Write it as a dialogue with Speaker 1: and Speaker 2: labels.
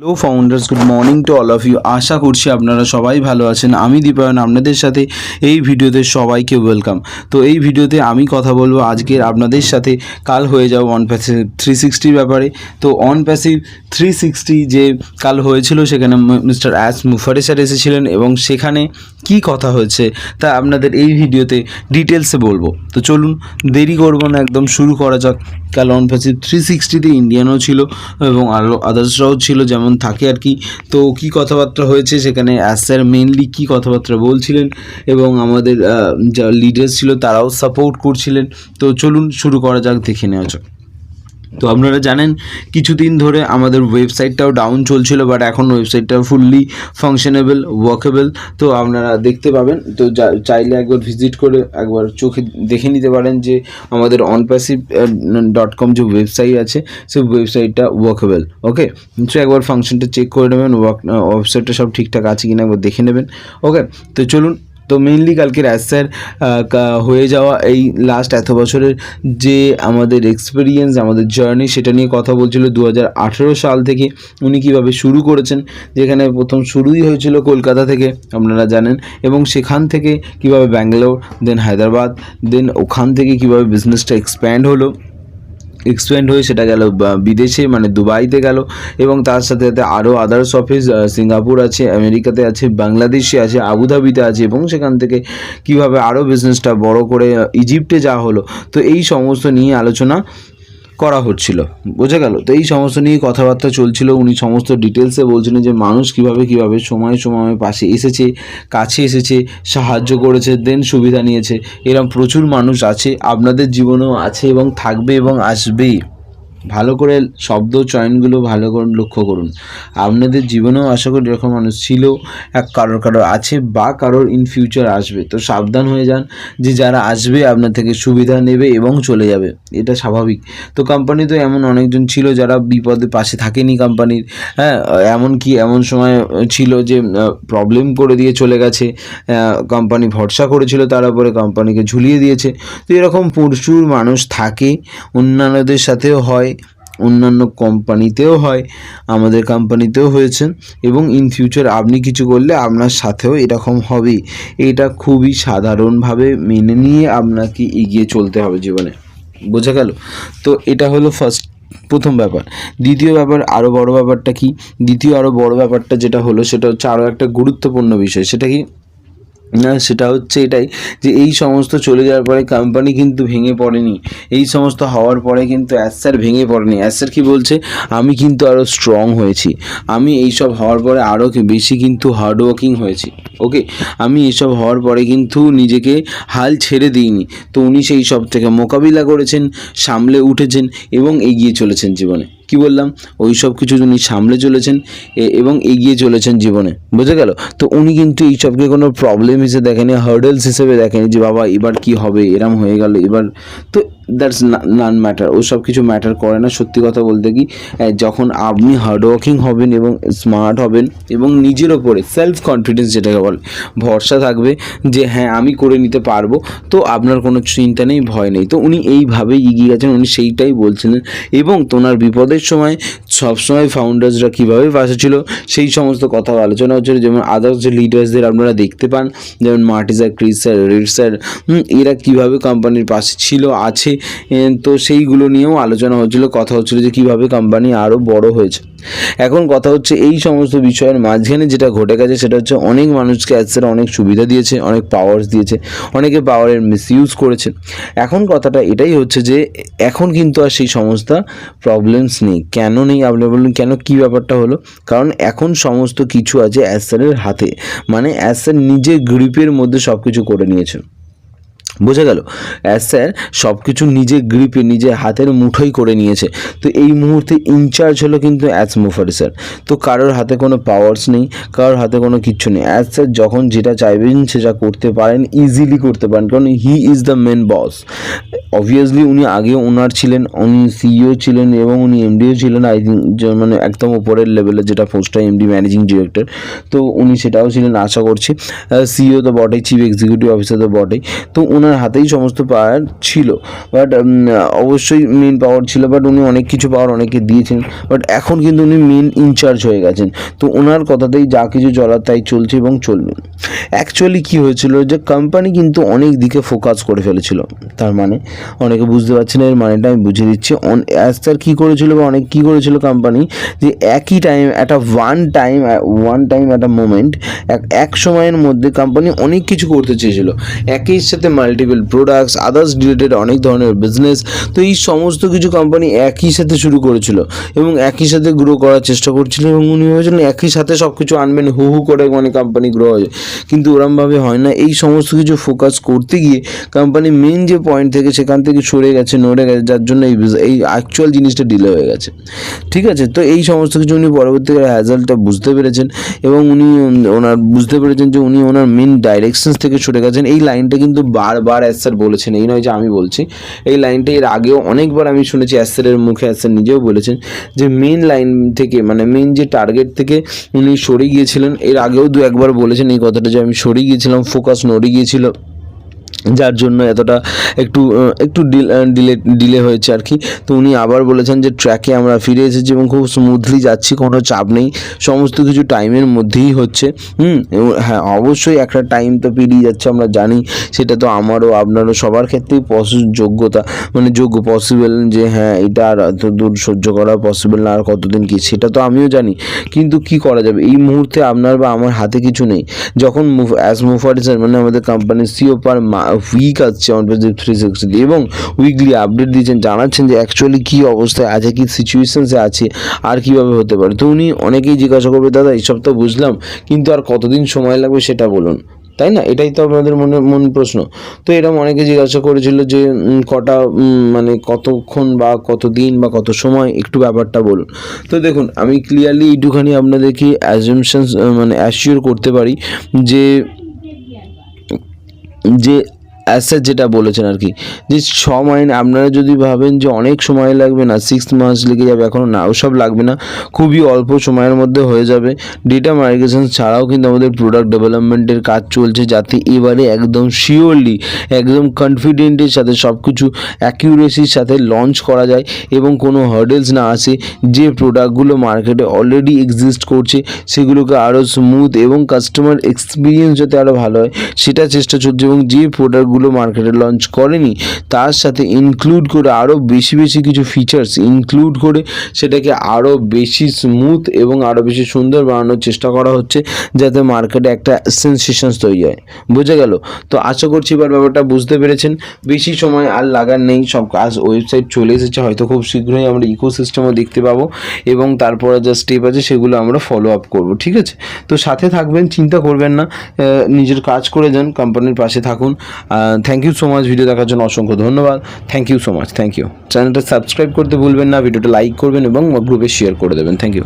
Speaker 1: Hello founders good morning to all of you আশা করছি আপনারা সবাই ভালো আছেন। আমি দীপায়ন, আপনাদের সাথে এই ভিডিওতে সবাইকে ওয়েলকাম তো এই ভিডিওতে আমি কথা বলব আজকের আপনাদের সাথে। কাল হয়ে যাও অন প্যাসিভ থ্রি সিক্সটির ব্যাপারে। তো অন প্যাসিভ থ্রি সিক্সটি যে কাল হয়েছিল, সেখানে মিস্টার অ্যাস মুফারে স্যার এসেছিলেন এবং সেখানে কি কথা হয়েছে, তা আপনাদের এই ভিডিওতে ডিটেলসে বলব। তো চলুন, দেরি করব না, একদম শুরু করা যাক। কাল অন প্যাসিভ থ্রি সিক্সটিতে ইন্ডিয়ানও ছিল এবং আরও আদার্সরাও ছিল, যেমন থাকে আর কি। তো কি কথাবার্তা হয়েছে সেখানে স্যার মেনলি কী কথাবার্তা বলছিলেন এবং আমাদের যা লিডার ছিল তারাও সাপোর্ট করছিলেন। তো চলুন শুরু করা যাক, দেখে নেওয়া যাক। তো আপনারা জানেন, কিছুদিন ধরে আমাদের ওয়েবসাইটটাও ডাউন চলছিল বাট এখন ওয়েবসাইটটা ফুললি ফাংশনেবল ওয়ার্কেবল তো আপনারা দেখতে পাবেন, তো চাইলে একবার ভিজিট করে একবার চোখে দেখে নিতে পারেন যে আমাদের অনপ্যাসিভ ডট কম যে ওয়েবসাইট আছে, সেই ওয়েবসাইটটা ওয়ার্কেবল ওকে সো একবার ফাংশনটা চেক করে নেবেন ওয়ার্ক ওয়েবসাইটটা সব ঠিকঠাক আছে কিনা একবার দেখে নেবেন ওকে তো চলুন তো মেইনলি কালকে স্যার হয়ে যাওয়া এই লাস্ট এত বছরের যে আমাদের এক্সপিরিয়েন্স আমাদের জার্নি সেটা নিয়ে কথা বলছিল দু হাজার আঠেরো সাল থেকে উনি কীভাবে শুরু করেছেন, যেখানে প্রথম শুরুই হয়েছিল কলকাতা থেকে, আপনারা জানেন, এবং সেখান থেকে কীভাবে ব্যাঙ্গালোর দেন হায়দ্রাবাদ দেন ওখান থেকে কীভাবে বিজনেসটা এক্সপ্যান্ড হলো। এক্সপ্যান্ড হয়ে সেটা গেল বিদেশে মানে দুবাইতে গেল। এবং তার সাথে সাথে আরও আদার্স অফিস সিঙ্গাপুর আছে, আমেরিকাতে আছে, বাংলাদেশে আছে, আবুধাবিতে আছে এবং সেখান থেকে কীভাবে আরও বিজনেসটা বড় করে ইজিপ্টে যাওয়া হলো। তো এই সমস্ত নিয়ে আলোচনা করা হচ্ছিল। বোঝা গেল। তো এই সমস্ত নিয়ে কথাবার্তা চলছিল। উনি সমস্ত ডিটেলসে বলছিলেন যে, মানুষ কীভাবে কীভাবে সময় সময় পাশে এসেছে, কাছে এসেছে, সাহায্য করেছে দেন সুবিধা নিয়েছে। এরম প্রচুর মানুষ আছে। আপনাদের জীবনেও আছে এবং থাকবে এবং আসবেই। ভালো করে শব্দ, চয়নগুলো ভালো করে লক্ষ্য করুন। আপনাদের জীবনেও আশা করি এরকম মানুষ ছিল, এক কারোর কারোর আছে বা কারোর ইন ফিউচার আসবে। তো সাবধান হয়ে যান যে যারা আসবে আপনার থেকে সুবিধা নেবে এবং চলে যাবে। এটা স্বাভাবিক। তো কোম্পানি তো এমন অনেকজন ছিল যারা বিপদে পাশে থাকেনি কোম্পানির হ্যাঁ এমন কি এমন সময় ছিল যে প্রবলেম করে দিয়ে চলে গেছে। কোম্পানি ভরসা করেছিল, তার উপরে কোম্পানিকে ঝুলিয়ে দিয়েছে। তো এরকম প্রচুর মানুষ থাকে, অন্যান্যদের সাথেও হয়। অন্যান্য কোম্পানিতেও হয়, আমাদের কোম্পানিতেও হয়েছে এবং ইন ফিউচার আপনি কিছু করলে আপনার সাথেও এরকম হবে। এটা খুবই সাধারণভাবে মেনে নিয়ে আপনাকে এগিয়ে চলতে হবে জীবনে। বোঝা গেল? তো এটা হলো ফার্স্ট প্রথম ব্যাপার। দ্বিতীয় ব্যাপার আরও বড় ব্যাপারটা কি? দ্বিতীয় আরও বড় ব্যাপারটা যেটা হলো, সেটা হচ্ছে আরও একটা গুরুত্বপূর্ণ বিষয়। সেটা কি? সেটা হচ্ছে এটাই যে এই সমস্ত চলে যাওয়ার পরে কোম্পানি কিন্তু ভেঙে পড়েনি। এই সমস্ত হওয়ার পরে কিন্তু অ্যাসার ভেঙে পড়েনি। অ্যাসার কি বলছে? আমি কিন্তু আরও স্ট্রং হয়েছি। আমি এই সব হওয়ার পরে আরও বেশি কিন্তু হার্ডওয়ার্কিং হয়েছি। ওকে আমি এইসব হওয়ার পরে কিন্তু নিজেকে হাল ছেড়ে দিইনি। তো উনি সেই সব থেকে মোকাবিলা করেছেন, সামলে উঠেছেন এবং এগিয়ে চলেছেন জীবনে। কি বললাম? ওই সব কিছু উনি সামলে চলেছেন এবং এগিয়ে চলেছেন জীবনে। বুঝে গেল? তো উনি কিন্তু এই সবকে কোনো প্রবলেম হিসেবে দেখেনি হার্ডেলস হিসেবে দেখেনি যে, বাবা, এবার কি হবে? এরম হয়ে গেল, এবার তো দ্যাটস নান ম্যাটার ও সব কিছু ম্যাটার করে না। সত্যি কথা বলতে কি যখন আপনি হার্ডওয়ার্কিং হবেন এবং স্মার্ট হবেন এবং নিজের ওপরে সেলফ কনফিডেন্স যেটাকে বলে, ভরসা থাকবে যে হ্যাঁ আমি করে নিতে পারব। তো আপনার কোনো চিন্তা নেই, ভয় নেই। তো উনি এইভাবেই এগিয়ে গেছেন, উনি সেইটাই বলছিলেন। এবং তোনার বিপদের সময় সবসময় ফাউন্ডার্সরা কীভাবে পাশে ছিল, সেই সমস্ত কথা আলোচনা হচ্ছিল। যেমন আদার্স যে লিডার্সদের আপনারা দেখতে পান, যেমন Marty sir Chris sir, Reed sir এরা কীভাবে কোম্পানির পাশে ছিল, আছে তো সেইগুলো নিয়েও আলোচনা হচ্ছিল, কথা হচ্ছিল যে কীভাবে কোম্পানি আরও বড় হয়েছে। এখন কথা হচ্ছে এই সমস্ত বিষয়ের মাঝখানে যেটা ঘটে গেছে সেটা হচ্ছে অনেক মানুষকে অ্যাসের অনেক সুবিধা দিয়েছে, অনেক পাওয়ার্স দিয়েছে, অনেকে পাওয়ারের মিসইউজ করেছে। এখন কথাটা এটাই হচ্ছে যে, এখন কিন্তু আর সেই সমস্ত প্রবলেমস নেই। কেন নেই আপনি বলুন কেন কী ব্যাপারটা হলো? কারণ এখন সমস্ত কিছু আছে অ্যাসারের হাতে। মানে অ্যাসার নিজের গ্রিপের মধ্যে সব কিছু করে নিয়েছে। বোঝা গেল। অ্যাজ স্যার সব কিছু নিজে গ্রিপে, নিজে হাতের মুঠোই করে নিয়েছে। তো এই মুহূর্তে ইনচার্জ হলো কিন্তু অ্যাজ মুফারি স্যার। তো কারোর হাতে কোনো পাওয়ার্স নেই, কারোর হাতে কোনো কিচ্ছু নেই। অ্যাজ স্যার যখন যেটা চাইবেন, সেটা করতে পারেন ইজিলি করতে পারেন, কারণ he is the main boss obviously উনি আগে ওনার ছিলেন, উনি সিইও ছিলেন এবং উনি এমডিও ছিলেন আই থিঙ্ক মানে একদম উপরের লেভেলে যেটা পোস্টটা এমডি ম্যানেজিং ডিরেক্টর তো উনি সেটাও ছিলেন, আশা করছি। সিইও তো বটেই চিফ এক্সিকিউটিভ অফিসার তো বটেই। তো ওনার ওনার হাতেই সমস্ত পাওয়ার ছিল। বাট অবশ্যই মেন পাওয়ার ছিল বাট উনি অনেক কিছু পাওয়ার অনেকে দিয়েছেন। বাট এখন কিন্তু উনি মেন ইনচার্জ হয়ে গেছেন। তো ওনার কথাতেই যা কিছু চলার তাই চলছে এবং চলবে। অ্যাকচুয়ালি কি হয়েছিল যে কোম্পানি কিন্তু অনেক দিকে ফোকাস করে ফেলেছিল। তার মানে অনেকে বুঝতে পারছে না, এর মানেটা আমি বুঝিয়ে দিচ্ছি। অন অ্যাজ তার কী করেছিল বা অনেক কী করেছিল কোম্পানি যে একই টাইম একটা ওয়ান টাইম ওয়ান টাইম একটা মোমেন্ট এক সময়ের মধ্যে কোম্পানি অনেক কিছু করতে চেয়েছিল। একই সাথে মাল্টিপল প্রোডাক্টস আদার্স রিলেটেড অনেক ধরনের বিজনেস তো এই সমস্ত কিছু কোম্পানি একই সাথে শুরু করেছিল এবং একই সাথে গ্রো করার চেষ্টা করছিল এবং উনি ভেবেছিলেন একই সাথে সব কিছু আনবেন, হু হু করে মানে কোম্পানি গ্রো হয়ে কিন্তু ওরমভাবে হয় না। এই সমস্ত কিছু ফোকাস করতে গিয়ে কোম্পানি মেন যে পয়েন্ট থেকে সেখান থেকে সরে গেছে, নড়ে গেছে, যার জন্য এই এই অ্যাকচুয়াল জিনিসটা ডিলে হয়ে গেছে। ঠিক আছে? তো এই সমস্ত কিছু উনি পরবর্তীকালে হ্যাজালটা বুঝতে পেরেছেন এবং উনি ওনার, বুঝতে পেরেছেন যে উনি ওনার মেন ডাইরেকশনস থেকে সরে গেছেন। এই লাইনটা কিন্তু বারবার অ্যাস স্যার বলেছেন, এই নয় যে আমি বলছি। এই লাইনটা এর আগেও অনেকবার আমি শুনেছি অ্যাসের মুখে অ্যাসের নিজেও বলেছেন যে মেন লাইন থেকে মানে মেন যে টার্গেট থেকে উনি সরে গিয়েছিলেন, এর আগেও দু একবার বলেছেন এই কথাটা যে আমি সরে গিয়েছিলাম ফোকাস নড়ে গিয়েছিল। যার জন্য এতটা একটু একটু ডিলে ডিলে হয়েছে আর কি। তো উনি আবার বলেছেন যে ট্র্যাকে আমরা ফিরে এসেছি এবং খুব স্মুথলি যাচ্ছি, কোনো চাপ নেই। সমস্ত কিছু টাইমের মধ্যেই হচ্ছে। হুম হ্যাঁ অবশ্যই একটা টাইম তো পেরিয়ে যাচ্ছে, আমরা জানি। সেটা তো আমারও, আপনারও, সবার ক্ষেত্রেই পসি যোগ্যতা মানে যোগ্য পসিবল যে হ্যাঁ এটা আর এত দূর সহ্য করা পসিবল না, আর কতদিন কি, সেটা তো আমিও জানি। কিন্তু কি করা যাবে? এই মুহূর্তে আপনার বা আমার হাতে কিছু নেই। যখন অ্যাজ মুভারিজার মানে আমাদের কোম্পানির সিও পার উইক আসছে অন থ্রি সিক্সটি এবং উইকলি আপডেট দিয়েছেন, জানাচ্ছেন যে অ্যাকচুয়ালি কী অবস্থায় আছে, কী সিচুয়েশনসে আছে, আর কীভাবে হতে পারে। তো উনি অনেকেই জিজ্ঞাসা করবে, দাদা, এইসব তো বুঝলাম, কিন্তু আর কতদিন সময় লাগবে সেটা বলুন। তাই না? এটাই তো আপনাদের মনে, মন প্রশ্ন। তো এরকম অনেকে জিজ্ঞাসা করেছিল যে কটা মানে কতক্ষণ বা কত দিন বা কত সময়, একটু ব্যাপারটা বলুন। তো দেখুন, আমি ক্লিয়ারলি এইটুখানি আপনাদেরকে অ্যাজমশনস মানে অ্যাসিওর করতে পারি যে যে অ্যাসেট যেটা বলেছেন আর কি, যে ছ মাইনে আপনারা যদি ভাবেন যে অনেক সময় লাগবে না সিক্স মান্থস লেগে যাবে এখনও না ওসব লাগবে না, খুবই অল্প সময়ের মধ্যে হয়ে যাবে। ডেটা মাইগ্রেশন ছাড়াও কিন্তু আমাদের প্রোডাক্ট ডেভেলপমেন্টের কাজ চলছে যাতে এবারে একদম শিওরলি একদম কনফিডেন্টের সাথে সব কিছু অ্যাকিউরেসির সাথে লঞ্চ করা যায় এবং কোনো হার্ডেলস না আসে। যে প্রোডাক্টগুলো মার্কেটে অলরেডি এক্সিস্ট করছে, সেগুলোকে আরও স্মুথ এবং কাস্টমার এক্সপিরিয়েন্স যাতে আরও ভালো হয়, সেটা চেষ্টা চলছে এবং যে প্রোডাক্টগুলো মার্কেটে লঞ্চ করেনি, তার সাথে ইনক্লুড করে আরও বেশি বেশি কিছু ফিচার্স ইনক্লুড করে সেটাকে আরও বেশি স্মুথ এবং আরও বেশি সুন্দর বানানোর চেষ্টা করা হচ্ছে, যাতে মার্কেটে একটা সেন্সেশনস তৈরি হয়। বোঝা গেল? তো আশা করছি এবার ব্যাপারটা বুঝতে পেরেছেন। বেশি সময় আর লাগার নেই, সব কাজ ওয়েবসাইট চলে এসেছে, হয়তো খুব শীঘ্রই আমরা ইকোসিস্টেমও দেখতে পাবো এবং তারপরে যা স্টেপ আছে সেগুলো আমরা ফলো আপ করব, ঠিক আছে? তো সাথে থাকবেন, চিন্তা করবেন না নিজের কাজ করে যান কোম্পানির পাশে থাকুন thank you so much video দেখার জন্য অসংখ্য ধন্যবাদ। Thank you so much thank you চ্যানেলটা সাবস্ক্রাইব করতে ভুলবেন না ভিডিওটা লাইক করবেন এবং গ্রুপে শেয়ার করে দেবেন। Thank you